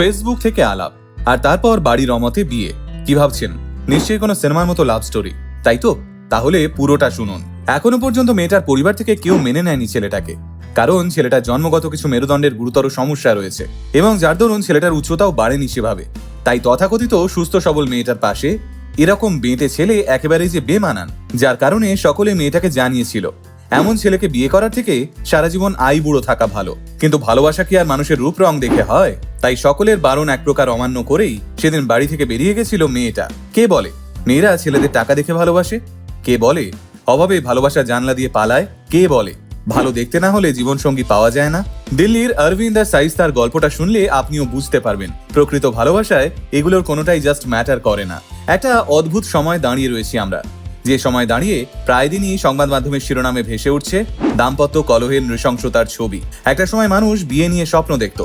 Facebook থেকে আলাপ, আর তারপর বাড়ির অমতে বিয়ে। কি ভাবছেন? নিশ্চয়ই কোনো সিনেমার মতো লাভ স্টোরি তাই তো? তাহলে পুরোটা শুনুন। এখনও পর্যন্ত মেয়েটার পরিবার থেকে কেউ মেনে নেয়নি ছেলেটাকে। কারণ ছেলেটার জন্মগত কিছু মেরুদণ্ডের গুরুতর সমস্যা রয়েছে, এবং যার দরুন ছেলেটার উচ্চতাও বাড়েনি সেভাবে। তাই তথাকথিত সুস্থ সবল মেয়েটার পাশে এরকম বেঁটে ছেলে একেবারেই যে বেমানান, যার কারণে সকলে মেয়েটাকে জানিয়েছিল। এমন ছেলেকে বিয়ে করার থেকে সারা জীবন আই বুড়ো থাকা ভালো, কিন্তু ভালোবাসা কি আর মানুষের রূপ রং দেখে হয়? তাই সকলের বারণ এক প্রকার অমান্য করেই সেদিন বাড়ি থেকে বেরিয়ে গেছিল মেয়েটা। কে বলে? মেয়েরা ছেলেদের টাকা দেখে ভালোবাসে? কে বলে? অভাবে ভালোবাসা জানলা দিয়ে পালায়? কে বলে? ভালো দেখতে না হলে জীবনসঙ্গী পাওয়া যায় না। দিল্লির অরবিন্দ সাইজ তার গল্পটা শুনলে আপনিও বুঝতে পারবেন, প্রকৃত ভালোবাসায় এগুলোর কোনোটাই জাস্ট ম্যাটার করে না। একটা অদ্ভুত সময় দাঁড়িয়ে রয়েছি আমরা। যে সময় দাঁড়িয়ে প্রায় দিনই সংবাদ মাধ্যমের শিরোনামে ভেসে উঠছে দাম্পত্য কলহের নৃশংসতার ছবি। একটা সময় মানুষ বিয়ে নিয়ে স্বপ্ন দেখত।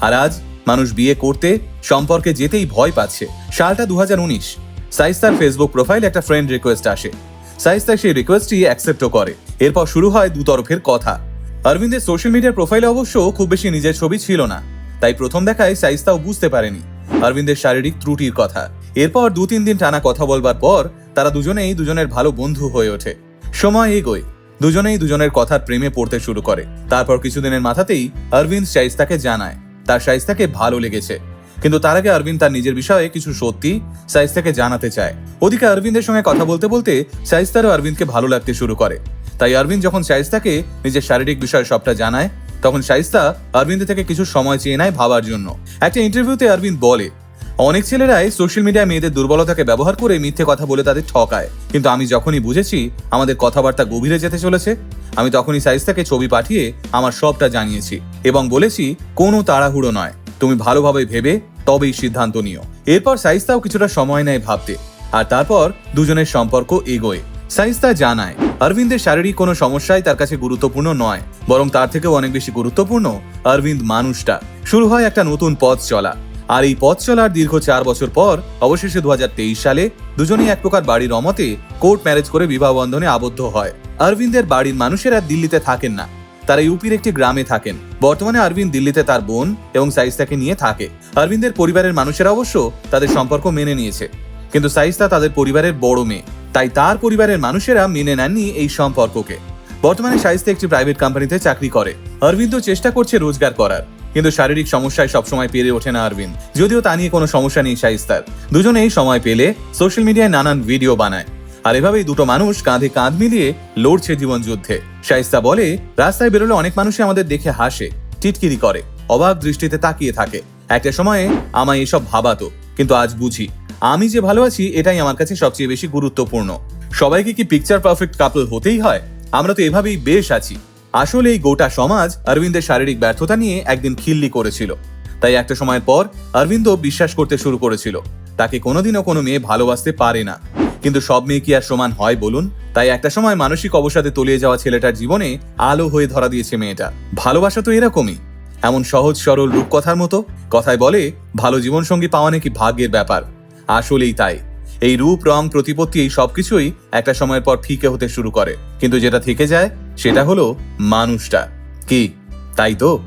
আর আজ মানুষ বিয়ে করতে সম্পর্কে যেতেই ভয় পাচ্ছে। সালটা দু হাজার উনিশ। সাইজ তার ফেসবুক প্রোফাইল একটা ফ্রেন্ড রিকোয়েস্ট আসে। সাইস্তা সেই রিকোয়েস্টটি অ্যাকসেপ্টও করে। এরপর শুরু হয় দু তরফের কথা। অরবিন্দের সোশ্যাল মিডিয়ার প্রোফাইলে অবশ্য খুব বেশি নিজের ছবি ছিল না। তাই প্রথম দেখায় সাইস্তাও বুঝতে পারেনি অরবিন্দের শারীরিক ত্রুটির কথা। এরপর দু তিন দিন টানা কথা বলবার পর তারা দুজনেই দুজনের ভালো বন্ধু হয়ে ওঠে। সময় এগোয়। দুজনেই দুজনের কথার প্রেমে পড়তে শুরু করে। তারপর কিছুদিনের মাথাতেই অরবিন্দ শাইস্তাকে জানায় তার শাইস্তাকে ভালো লেগেছে। কিন্তু তার আগে অরবিন্দ তার নিজের বিষয়ে কিছু সত্যি সাইস্তাকে জানাতে চায়। ওদিকে অরবিন্দের সঙ্গে কথা বলতে বলতে সাইস্তারও অরবিন্দকে ভালো লাগতে শুরু করে। তাই অরবিন্দ যখন সাইস্তাকে নিজের শারীরিক বিষয়ে সবটা জানায়, তখন সাইস্তা অরবিন্দ থেকে কিছু সময় চেয়ে নেয় ভাবার জন্য। একটা ইন্টারভিউতে অরবিন্দ বলে অনেক ছেলেরাই সোশ্যাল মিডিয়ায় মেয়েদের দুর্বলতাকে ব্যবহার করে মিথ্যে কথা বলে তাদের ঠকায়। কিন্তু আমি যখনই বুঝেছি আমাদের কথাবার্তা গভীরে যেতে চলেছে, আমি তখনই সাইস্তাকে ছবি পাঠিয়ে আমার সবটা জানিয়েছি এবং বলেছি, কোনো তাড়াহুড়ো নয়। তুমি ভালোভাবে ভেবে তবেই সিদ্ধান্ত নিও। এরপর সাইস্তাও কিছুটা সময় নেয় ভাবতে। আর তারপর দুজনের সম্পর্ক এগোয়। সাইস্তা জানায়, অরবিন্দের শারীরিক কোনো সমস্যাই তার কাছে গুরুত্বপূর্ণ নয়, বরং তার থেকেও অনেক বেশি গুরুত্বপূর্ণ অরবিন্দ মানুষটা। শুরু হয় একটা নতুন পথ চলা। আর এই পথ চলার দীর্ঘ চার বছর পর, অবশেষে দুহাজার তেইশ সালে দুজনেই এক প্রকার বাড়ির অমতে কোর্ট ম্যারেজ করে বিবাহ বন্ধনে আবদ্ধ হয়। অরবিন্দের বাড়ির মানুষেরা দিল্লিতে থাকেন না। তারা ইউপির একটি গ্রামে থাকেন। বর্তমানে অরবিন্দ দিল্লিতে তার বোন এবং সাইস্তাকে নিয়ে থাকে। অরবিন্দের পরিবারের মানুষেরা অবশ্য তাদের সম্পর্ক মেনে নিয়েছে। কিন্তু সাইস্তা তাদের পরিবারের বড় মেয়ে। তাই তার পরিবারের মানুষেরা মেনে নেননি এই সম্পর্ককে। বর্তমানে সাইস্তা একটি প্রাইভেট কোম্পানিতে চাকরি করে। অরবিন্দ চেষ্টা করছে রোজগার করার। কিন্তু শারীরিক সমস্যায় সবসময় পেরে ওঠে না অরবিন্দ যদিও তা নিয়ে কোনো সমস্যা নেই সাইস্তার দুজনেই সময় পেলে সোশ্যাল মিডিয়ায় নানান ভিডিও বানায়। আর এভাবেই দুটো মানুষ কাঁধে কাঁধ মিলিয়ে লড়ছে জীবন যুদ্ধে শাইস্তা বলে, রাস্তায় বেরোলে অনেক মানুষই আমাদের দেখে হাসে, টিটকিরি করে, অবাক দৃষ্টিতে তাকিয়ে থাকে। একটা সময়ে আমায় এসব ভাবাতো, কিন্তু আজ বুঝি, আমি যে ভালো আছি, এটাই আমার কাছে সবচেয়ে বেশি গুরুত্বপূর্ণ। সবাইকে কি পিকচার পারফেক্ট কাপল হতেই হয়? আমরা তো এভাবেই বেশ আছি। আসলে এই গোটা সমাজ অরবিন্দের শারীরিক ব্যর্থতা নিয়ে একদিন খিল্লি করেছিল। তাই একটা সময়ের পর অরবিন্দ বিশ্বাস করতে শুরু করেছিল। তাকে কোনোদিনও কোনো মেয়ে ভালোবাসতে পারে না। কিন্তু সব মেয়ে কি আর সমান হয় বলুন? তাই একটা সময় মানসিক অবসাদে তলিয়ে যাওয়া ছেলেটার জীবনে আলো হয়ে ধরা দিয়েছে মেয়েটা। ভালোবাসা তো এরকমই। এমন সহজ, সরল রূপকথার মতো কথায় বলে, ভালো জীবনসঙ্গী পাওয়া নাকি ভাগ্যের ব্যাপার। আসলেই তাই। এই রূপ, রং, প্রতিপত্তি, এই সবকিছুই একটা সময়ের পর ফিকে হতে শুরু করে। কিন্তু যেটা থেকে যায় সেটা হলো মানুষটা। কি? তাই তো?